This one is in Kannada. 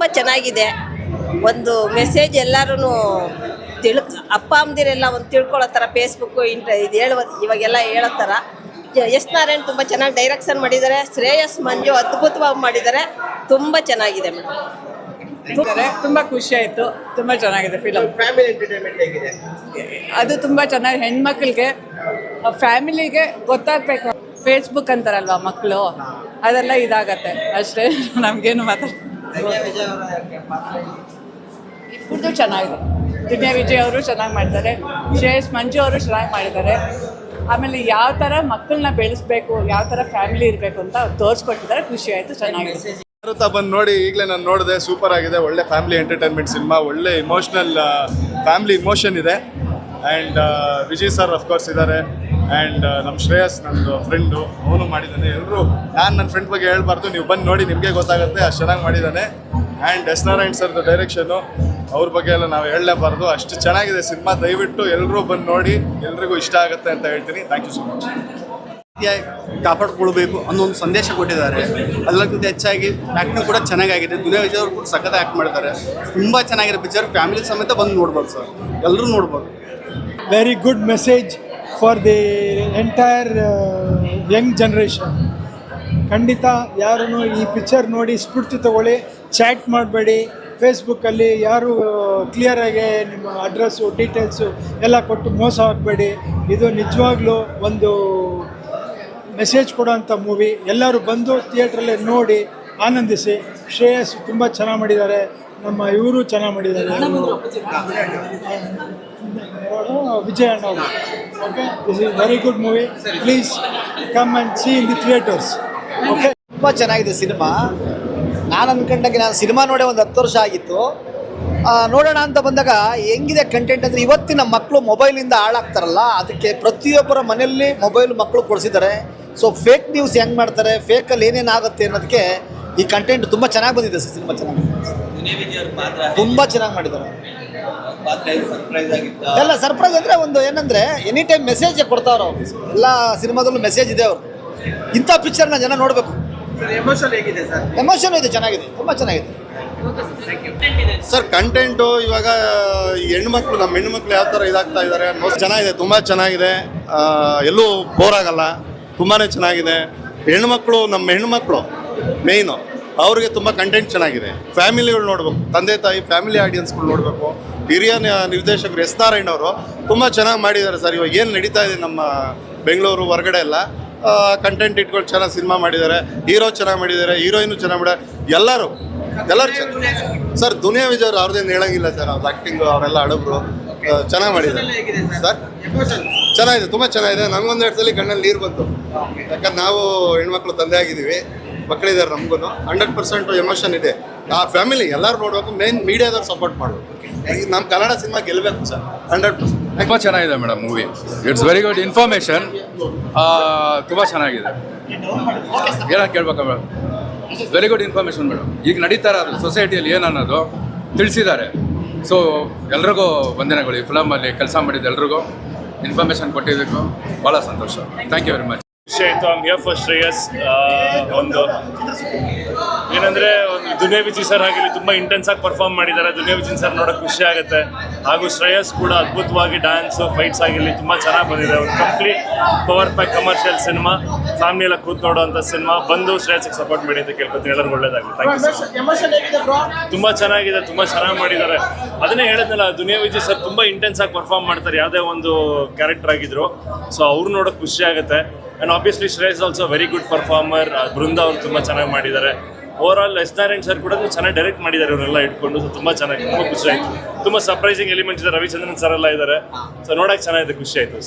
ತುಂಬ ಚೆನ್ನಾಗಿದೆ. ಒಂದು ಮೆಸೇಜ್ ಎಲ್ಲರೂ ತಿಳ್ಕ ಅಪ್ಪ ಅಮ್ಮದಿರೆಲ್ಲ ಒಂದು ತಿಳ್ಕೊಳ್ಳೋ ಥರ ಫೇಸ್ಬುಕ್ಕು ಇಂಟ ಇದು ಹೇಳುವ ಇವಾಗೆಲ್ಲ ಹೇಳೋ ಥರ. ಎಸ್ ನಾರಾಯಣ್ ತುಂಬ ಚೆನ್ನಾಗಿ ಡೈರೆಕ್ಷನ್ ಮಾಡಿದ್ದಾರೆ. ಶ್ರೇಯಸ್ ಮಂಜು ಅದ್ಭುತವಾಗಿ ಮಾಡಿದ್ದಾರೆ. ತುಂಬ ಚೆನ್ನಾಗಿದೆ ಮೇಡಮ್ ತುಂಬಾ ಖುಷಿ ಆಯಿತು. ತುಂಬಾ ಚೆನ್ನಾಗಿದೆ ಫಿಲಮ್ ಫ್ಯಾಮಿಲಿ ಎಂಟರ್ಟೈನ್ಮೆಂಟ್ ಹೇಗಿದೆ? ಅದು ತುಂಬಾ ಚೆನ್ನಾಗಿ ಹೆಣ್ಮಕ್ಳಿಗೆ ಫ್ಯಾಮಿಲಿಗೆ ಗೊತ್ತಾಗಬೇಕು. ಫೇಸ್ಬುಕ್ ಅಂತಾರಲ್ವ ಮಕ್ಕಳು ಅದೆಲ್ಲ ಇದಾಗತ್ತೆ. ಅಷ್ಟೇ ನಮಗೇನು ಮಾತಾಡ ವಿಜಯ್ ಅವರ ಪಾತ್ರ ಇಬ್ಬರದು ಚೆನ್ನಾಗಿದೆ. ದಿವ್ಯಾ ವಿಜಯ್ ಅವರು ಚೆನ್ನಾಗಿ ಮಾಡ್ತಾರೆ ಶ್ರೇಯಸ್ ಮಂಜು ಅವರು ಚೆನ್ನಾಗಿ ಮಾಡಿದ್ದಾರೆ. ಆಮೇಲೆ ಯಾವ ಥರ ಮಕ್ಕಳನ್ನ ಬೆಳೆಸ್ಬೇಕು ಯಾವ ಥರ ಫ್ಯಾಮಿಲಿ ಇರಬೇಕು ಅಂತ ಅವ್ರು ತೋರಿಸ್ಕೊಟ್ಟಿದ್ದಾರೆ. ಖುಷಿ ಆಯಿತು ಚೆನ್ನಾಗಿದೆ. ಭಾರತ ಬಂದು ನೋಡಿ ಈಗಲೇ ನಾನು ನೋಡಿದೆ ಸೂಪರ್ ಆಗಿದೆ. ಒಳ್ಳೆ ಫ್ಯಾಮಿಲಿ ಎಂಟರ್ಟೈನ್ಮೆಂಟ್ ಸಿನಿಮಾ ಒಳ್ಳೆ ಇಮೋಷ್ನಲ್ ಫ್ಯಾಮಿಲಿ ಇಮೋಷನ್ ಇದೆ. And Vijay sir of course ಇದ್ದಾರೆ. ಆ್ಯಂಡ್ ನಮ್ಮ ಶ್ರೇಯಸ್ ನಂದು ಫ್ರೆಂಡು ಅವನು ಮಾಡಿದ್ದಾನೆ. ಎಲ್ಲರೂ ನಾನು ನನ್ನ ಫ್ರೆಂಡ್ ಬಗ್ಗೆ ಹೇಳ್ಬಾರ್ದು. ನೀವು ಬಂದು ನೋಡಿ ನಿಮಗೆ ಗೊತ್ತಾಗುತ್ತೆ. ಅಷ್ಟು ಚೆನ್ನಾಗಿ ಮಾಡಿದ್ದಾನೆ. ಆ್ಯಂಡ್ ಎಸ್ ನಾರಾಯಣ್ ಸರ್ದು ಡೈರೆಕ್ಷನು ಅವ್ರ ಬಗ್ಗೆ ಎಲ್ಲ ನಾವು ಹೇಳಲೇಬಾರ್ದು. ಅಷ್ಟು ಚೆನ್ನಾಗಿದೆ ಸಿನಿಮಾ. ದಯವಿಟ್ಟು ಎಲ್ಲರೂ ಬಂದು ನೋಡಿ ಎಲ್ರಿಗೂ ಇಷ್ಟ ಆಗುತ್ತೆ ಅಂತ ಹೇಳ್ತೀನಿ. ಥ್ಯಾಂಕ್ ಯು ಸೊ ಮಚ್ ಕಾಪಾಡ್ಕೊಳ್ಬೇಕು ಅನ್ನೋ ಒಂದು ಸಂದೇಶ ಕೊಟ್ಟಿದ್ದಾರೆ. ಅದಕ್ಕಿಂತ ಹೆಚ್ಚಾಗಿ ಆ್ಯಕ್ಟಿಂಗ್ ಕೂಡ ಚೆನ್ನಾಗಿದೆ ದುನಿಯಾ ವಿಜಯ್ ಅವರು ಕೂಡ ಸಖತ್ ಆ್ಯಕ್ಟ್ ಮಾಡ್ತಾರೆ ತುಂಬ ಚೆನ್ನಾಗಿದೆ ಪಿಕ್ಚರ್ ಫ್ಯಾಮಿಲಿ ಸಮೇತ ಬಂದು ನೋಡ್ಬೋದು ಸರ್ ಎಲ್ಲರೂ ನೋಡ್ಬೋದು. Very good message. For the entire young generation ಖಂಡಿತ ಯಾರೂ ಈ ಪಿಕ್ಚರ್ ನೋಡಿ ಸ್ಫೂರ್ತಿ ತಗೊಳ್ಳಿ ಚಾಟ್ ಮಾಡಬೇಡಿ. ಫೇಸ್ಬುಕ್ಕಲ್ಲಿ ಯಾರು ಕ್ಲಿಯರಾಗಿ ನಿಮ್ಮ ಅಡ್ರೆಸ್ಸು ಡೀಟೇಲ್ಸು ಎಲ್ಲ ಕೊಟ್ಟು ಮೋಸ ಹಾಕಬೇಡಿ ಇದು ನಿಜವಾಗ್ಲೂ ಒಂದು ಮೆಸೇಜ್ ಕೊಡೋಂಥ ಮೂವಿ ಎಲ್ಲರೂ ಬಂದು ಥಿಯೇಟ್ರಲ್ಲೇ ನೋಡಿ ಆನಂದಿಸಿ. ಶ್ರೇಯಸ್ ತುಂಬ ಚೆನ್ನಾಗಿ ಮಾಡಿದ್ದಾರೆ. ನಮ್ಮ ಇವರು ಚೆನ್ನಾಗಿ ಮಾಡಿದ್ದಾರೆ. ವಿಜಯ ವಿಜಯ್ ಅಣ್ಣ ಅವರು. Okay this is very good movie please come and see in the theatres okay ತುಂಬ ಚೆನ್ನಾಗಿದೆ ಸಿನಿಮಾ. ನಾನು ಅನ್ಕೊಂಡಾಗ ನಾನು ಸಿನಿಮಾ ನೋಡೇ ಒಂದು ಹತ್ತು ವರ್ಷ ಆಗಿತ್ತು. ನೋಡೋಣ ಅಂತ ಬಂದಾಗ ಹೆಂಗಿದೆ ಕಂಟೆಂಟ್ ಅಂದರೆ ಇವತ್ತಿನ ಮಕ್ಕಳು ಮೊಬೈಲಿಂದ ಹಾಳಾಗ್ತಾರಲ್ಲ ಅದಕ್ಕೆ ಪ್ರತಿಯೊಬ್ಬರ ಮನೆಯಲ್ಲಿ ಮೊಬೈಲ್ ಮಕ್ಕಳು ಕೊಡಿಸಿದ್ದಾರೆ. ಸೊ ಫೇಕ್ ನ್ಯೂಸ್ ಹೆಂಗೆ ಮಾಡ್ತಾರೆ ಫೇಕಲ್ಲಿ ಏನೇನಾಗುತ್ತೆ ಅನ್ನೋದಕ್ಕೆ ಈ ಕಂಟೆಂಟ್ ತುಂಬ ಚೆನ್ನಾಗಿ ಬಂದಿದೆ ಸರ್ ಸಿನಿಮಾ ಚೆನ್ನಾಗಿ. ತುಂಬ ಚೆನ್ನಾಗಿ ಮಾಡಿದ್ದಾರೆ. ಎಲ್ಲ ಸರ್ಪ್ರೈಸ್ ಅಂದರೆ ಒಂದು ಏನಂದರೆ ಎನಿ ಟೈಮ್ ಮೆಸೇಜ್ ಕೊಡ್ತಾವ್ರು ಅವರು. ಎಲ್ಲ ಸಿನಿಮಾದಲ್ಲೂ ಮೆಸೇಜ್ ಇದೆ ಅವರು ಇಂಥ ನ ಜನ ನೋಡಬೇಕು. ಎಮೋಷನ್ ಇದೆ ಚೆನ್ನಾಗಿದೆ ತುಂಬ ಚೆನ್ನಾಗಿದೆ. ಸರ್ ಕಂಟೆಂಟು ಇವಾಗ ಈ ಹೆಣ್ಮಕ್ಳು ನಮ್ಮ ಹೆಣ್ಮಕ್ಳು ಯಾವ ಥರ ಇದಾಗ್ತಾ ಇದ್ದಾರೆ ಚೆನ್ನಾಗಿದೆ ತುಂಬ ಚೆನ್ನಾಗಿದೆ. ಎಲ್ಲೂ ಬೋರ್ ಆಗಲ್ಲ ತುಂಬಾ ಚೆನ್ನಾಗಿದೆ. ಹೆಣ್ಮಕ್ಳು ನಮ್ಮ ಹೆಣ್ಮಕ್ಳು ಮೇಯ್ನು ಅವ್ರಿಗೆ ತುಂಬ ಕಂಟೆಂಟ್ ಚೆನ್ನಾಗಿದೆ. ಫ್ಯಾಮಿಲಿಗಳು ನೋಡ್ಬೇಕು ತಂದೆ ತಾಯಿ ಫ್ಯಾಮಿಲಿ ಆಡಿಯನ್ಸ್ಗಳು ನೋಡಬೇಕು. ಹಿರಿಯ ನಿರ್ದೇಶಕರು ಎಸ್ ನಾರಾಯಣ್ ಅವರು ತುಂಬ ಚೆನ್ನಾಗಿ ಮಾಡಿದ್ದಾರೆ ಸರ್. ಇವಾಗ ಏನು ನಡೀತಾ ಇದೆ ನಮ್ಮ ಬೆಂಗಳೂರು ಹೊರಗಡೆ ಎಲ್ಲ? ಕಂಟೆಂಟ್ ಇಟ್ಕೊಂಡು ಚೆನ್ನಾಗಿ ಸಿನಿಮಾ ಮಾಡಿದ್ದಾರೆ. ಹೀರೋ ಚೆನ್ನಾಗಿ ಮಾಡಿದ್ದಾರೆ ಹೀರೋಯಿನು ಚೆನ್ನಾಗಿ ಮಾಡಿದ್ದಾರೆ. ಎಲ್ಲರೂ ಎಲ್ಲರೂ ಸರ್ ದುನಿಯಾ ವಿಜಯ್ ಅವ್ರು ಅವ್ರದ್ದೇನು ಹೇಳಂಗಿಲ್ಲ ಸರ್. ಅವ್ರ ಆ್ಯಕ್ಟಿಂಗು ಅವರೆಲ್ಲ ಹಡಬ್ರು ಚೆನ್ನಾಗಿ ಮಾಡಿದ್ದಾರೆ. ಸರ್? ಚೆನ್ನಾಗಿದೆ ತುಂಬ ಚೆನ್ನಾಗಿದೆ. ನನಗೊಂದು ಎರಡು ಸಲ ಕಣ್ಣಲ್ಲಿ ನೀರು ಬಂತು. ಯಾಕಂದ್ರೆ ನಾವು ಹೆಣ್ಮಕ್ಳು ತಂದೆ ಆಗಿದ್ದೀವಿ ಮಕ್ಕಳಿದ್ದಾರೆ ನಮಗೂ ಹಂಡ್ರೆಡ್ ಪರ್ಸೆಂಟ್ ಎಮೋಷನ್ ಇದೆ. ಆ ಫ್ಯಾಮಿಲಿ ಎಲ್ಲರೂ ನೋಡಬೇಕು ಮೇನ್ ಮೀಡಿಯಾದವ್ರು ಸಪೋರ್ಟ್ ಮಾಡಬೇಕು. ನಮ್ಮ ಕನ್ನಡ ಸಿನಿಮಾ ಗೆಲ್ಲಬೇಕು ಸರ್ ಹಂಡ್ರೆಡ್ ಪರ್ಸೆಂಟ್ ತುಂಬ ಚೆನ್ನಾಗಿದೆ madam movie. It's very good information ತುಂಬ ಚೆನ್ನಾಗಿದೆ. ಏನ ಕೇಳ್ಬೇಕಾ madam very good information madam ಈಗ ನಡೀತಾ ಅದು ಸೊಸೈಟಿಯಲ್ಲಿ ಏನನ್ನೋದು ತಿಳಿಸಿದ್ದಾರೆ. ಸೊ ಎಲ್ರಿಗೂ ವಂದನೆಗಳು. ಈ ಫಿಲಮಲ್ಲಿ ಕೆಲಸ ಮಾಡಿದ ಎಲ್ರಿಗೂ ಇನ್ಫಾರ್ಮೇಷನ್ ಕೊಟ್ಟಿದ್ದಕ್ಕೂ ಭಾಳ ಸಂತೋಷ. ಥ್ಯಾಂಕ್ ಯು ವೆರಿ ಮಚ್ ಖುಷಿ ಆಯಿತು ಒಂದು ಏನಂದ್ರೆ ಒಂದು ದುನಿಯಾ ವಿಜಯ್ ಸರ್ ಆಗಿರಲಿ ತುಂಬಾ ಇಂಟೆನ್ಸ್ ಆಗಿ ಪರ್ಫಾರ್ಮ್ ಮಾಡಿದ್ದಾರೆ. ದುನಿಯಾ ವಿಜಯ್ ಸರ್ ನೋಡೋಕೆ ಖುಷಿ ಆಗುತ್ತೆ. ಹಾಗೂ ಶ್ರೇಯಸ್ ಕೂಡ ಅದ್ಭುತವಾಗಿ ಡ್ಯಾನ್ಸ್ ಫೈಟ್ಸ್ ಆಗಿರಲಿ ತುಂಬಾ ಚೆನ್ನಾಗಿ ಬಂದಿದೆ. ಒಂದು complete power pack commercial cinema family ಎಲ್ಲ ಕೂತ್ ನೋಡುವಂಥ ಸಿನಿಮಾ ಬಂದು ಶ್ರೇಯಸ್ಗೆ ಸಪೋರ್ಟ್ ಮಾಡಿ ಅಂತ ಕೇಳ್ಕೊತೀನಿ. ಎಲ್ಲರಿಗೂ ಒಳ್ಳೇದಾಗಲಿ. ಥ್ಯಾಂಕ್ ಯು ತುಂಬಾ ಚೆನ್ನಾಗಿದೆ ತುಂಬಾ ಚೆನ್ನಾಗಿ ಮಾಡಿದ್ದಾರೆ. ಅದನ್ನೇ ಹೇಳಿದ್ನಲ್ಲ ದುನಿಯಾ ವಿಜಯ್ ಸರ್ ತುಂಬಾ ಇಂಟೆನ್ಸ್ ಆಗಿ ಪರ್ಫಾರ್ಮ್ ಮಾಡ್ತಾರೆ. ಯಾವುದೇ ಒಂದು ಕ್ಯಾರೆಕ್ಟರ್ ಆಗಿದ್ರು. ಸೊ ಅವ್ರು ನೋಡೋಕೆ ಖುಷಿ ಆಗುತ್ತೆ. And obviously Shreyas also very good performer Brinda ಅವರು ತುಂಬ ಚೆನ್ನಾಗಿ ಮಾಡಿದ್ದಾರೆ. Overall S Narayan sir ಕೂಡ ಚೆನ್ನಾಗಿ ಡೈರೆಕ್ಟ್ ಮಾಡಿದ್ದಾರೆ ಅವರೆಲ್ಲ ಇಟ್ಕೊಂಡು ಸೊ ತುಂಬ ಚೆನ್ನಾಗಿ ತುಂಬಾ ಖುಷಿ ಆಯಿತು. ತುಂಬಾ ಸರ್ಪ್ರೈಸಿಂಗ್ ಎಲಿಮೆಂಟ್ಸ್ ಇದೆ ರವಿಚಂದ್ರನ್ ಸರ್ ಎಲ್ಲ ಇದ್ದಾರೆ. ಸೊ ನೋಡಕ್ಕೆ ಚೆನ್ನಾಗಿದೆ ಖುಷಿ ಆಯ್ತು